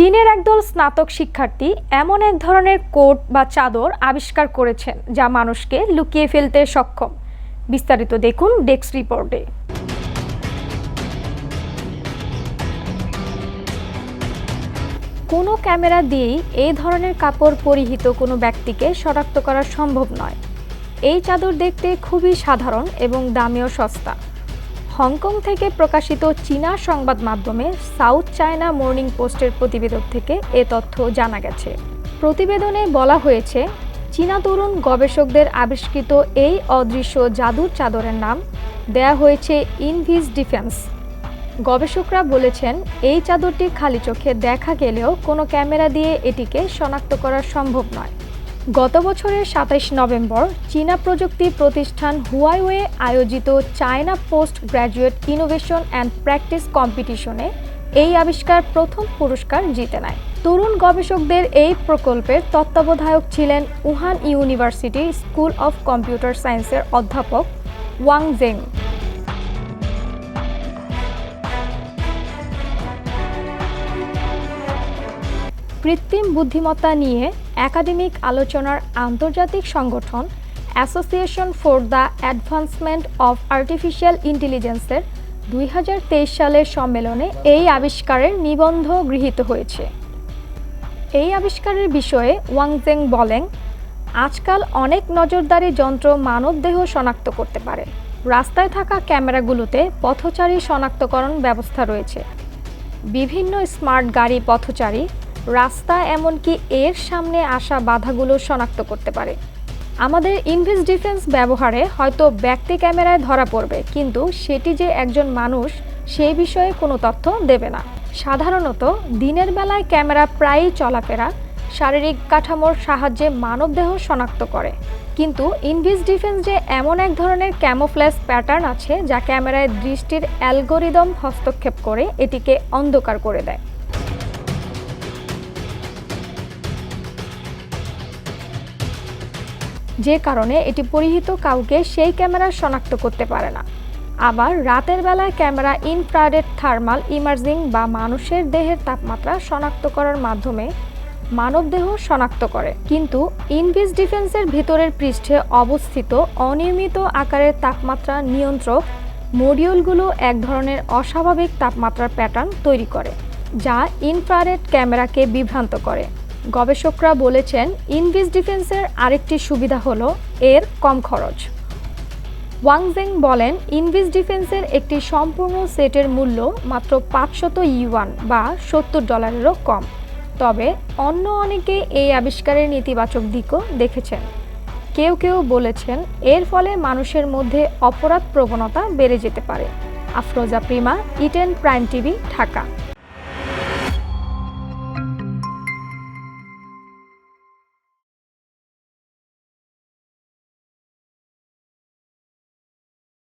চীনের একদল স্নাতক শিক্ষার্থী এমন এক ধরনের কোট বা চাদর আবিষ্কার করেছেন যা মানুষকে লুকিয়ে ফেলতে সক্ষম। বিস্তারিত দেখুন ডেস্ক রিপোর্টে। কোনো ক্যামেরা দিয়েই এই ধরনের কাপড় পরিহিত কোনো ব্যক্তিকে শনাক্ত করা সম্ভব নয়। এই চাদর দেখতে খুবই সাধারণ এবং দামেও সস্তা। হংকং থেকে প্রকাশিত চীনা সংবাদ মাধ্যমে সাউথ চায়না মর্নিং পোস্টের প্রতিবেদন থেকে এ তথ্য জানা গেছে। প্রতিবেদনে বলা হয়েছে, চীনা তরুণ গবেষকদের আবিষ্কৃত এই অদৃশ্য জাদুর চাদরের নাম দেয়া হয়েছে ইনভিস ডিফেন্স। গবেষকরা বলেছেন, এই চাদরটি খালি চোখে দেখা গেলেও কোনো ক্যামেরা দিয়ে এটিকে শনাক্ত করা সম্ভব নয়। গত বছরের সাতাইশ নভেম্বর চীনা প্রযুক্তি প্রতিষ্ঠান হুয়াইওয়ে আয়োজিত China post graduate innovation and practice কম্পিটিশনে এই আবিষ্কার প্রথম পুরস্কার জিতে নেয়। তরুণ গবেষকদের এই প্রকল্পের তত্ত্বাবধায়ক ছিলেন Wuhan university school of computer সায়েন্সের অধ্যাপক ওয়াং জেং। কৃত্রিম বুদ্ধিমত্তা নিয়ে একাডেমিক আলোচনার আন্তর্জাতিক সংগঠন association for the advancement of artificial ইন্টেলিজেন্সের দুই হাজার তেইশ সালের সম্মেলনে এই আবিষ্কারের নিবন্ধ গৃহীত হয়েছে। এই আবিষ্কারের বিষয়ে ওয়াংজেং বলেন, আজকাল অনেক নজরদারি যন্ত্র মানবদেহ শনাক্ত করতে পারে। রাস্তায় থাকা ক্যামেরাগুলোতে পথচারী শনাক্তকরণ ব্যবস্থা রয়েছে। বিভিন্ন স্মার্ট গাড়ি পথচারী রাস্তা এমনকি এর সামনে আসা বাধাগুলো শনাক্ত করতে পারে। আমাদের ইনভেস্ট ডিফেন্স ব্যবহারে হয়তো ব্যক্তি ক্যামেরায় ধরা পড়বে, কিন্তু সেটি যে একজন মানুষ সেই বিষয়ে কোনো তথ্য দেবে না। সাধারণত দিনের বেলায় ক্যামেরা প্রায়ই চলাফেরা, শারীরিক কাঠামোর সাহায্যে মানবদেহ শনাক্ত করে। কিন্তু ইনভিস ডিফেন্স যে এমন এক ধরনের ক্যামোফ্ল্যাশ প্যাটার্ন আছে, যা ক্যামেরায় দৃষ্টির অ্যালগোরিদম হস্তক্ষেপ করে এটিকে অন্ধকার করে দেয়। যে কারণে এটি পরিহিত কাউকে সেই ক্যামেরা শনাক্ত করতে পারে না। আবার রাতের বেলায় ক্যামেরা ইনফ্রারেড থার্মাল ইমার্জিং বা মানুষের দেহের তাপমাত্রা শনাক্ত করার মাধ্যমে মানবদেহ শনাক্ত করে। কিন্তু ইনভিস ডিফেন্সের ভিতরের পৃষ্ঠে অবস্থিত অনিয়মিত আকারের তাপমাত্রা নিয়ন্ত্রক মডিউলগুলো এক ধরনের অস্বাভাবিক তাপমাত্রার প্যাটার্ন তৈরি করে, যা ইনফ্রারেড ক্যামেরাকে বিভ্রান্ত করে। গবেষকরা বলেছেন, ইনভিস ডিফেন্সের আরেকটি সুবিধা হল এর কম খরচ। ওয়াংজেং বলেন, ইনভিস ডিফেন্সের একটি সম্পূর্ণ সেটের মূল্য মাত্র পাঁচশত ইউয়ান বা সত্তর ডলারেরও কম। তবে অন্য অনেকে এই আবিষ্কারের নেতিবাচক দিকও দেখেছেন। কেউ কেউ বলেছেন, এর ফলে মানুষের মধ্যে অপরাধ প্রবণতা বেড়ে যেতে পারে। আফরোজা প্রিমা, ইটেন প্রাইম টিভি, ঢাকা।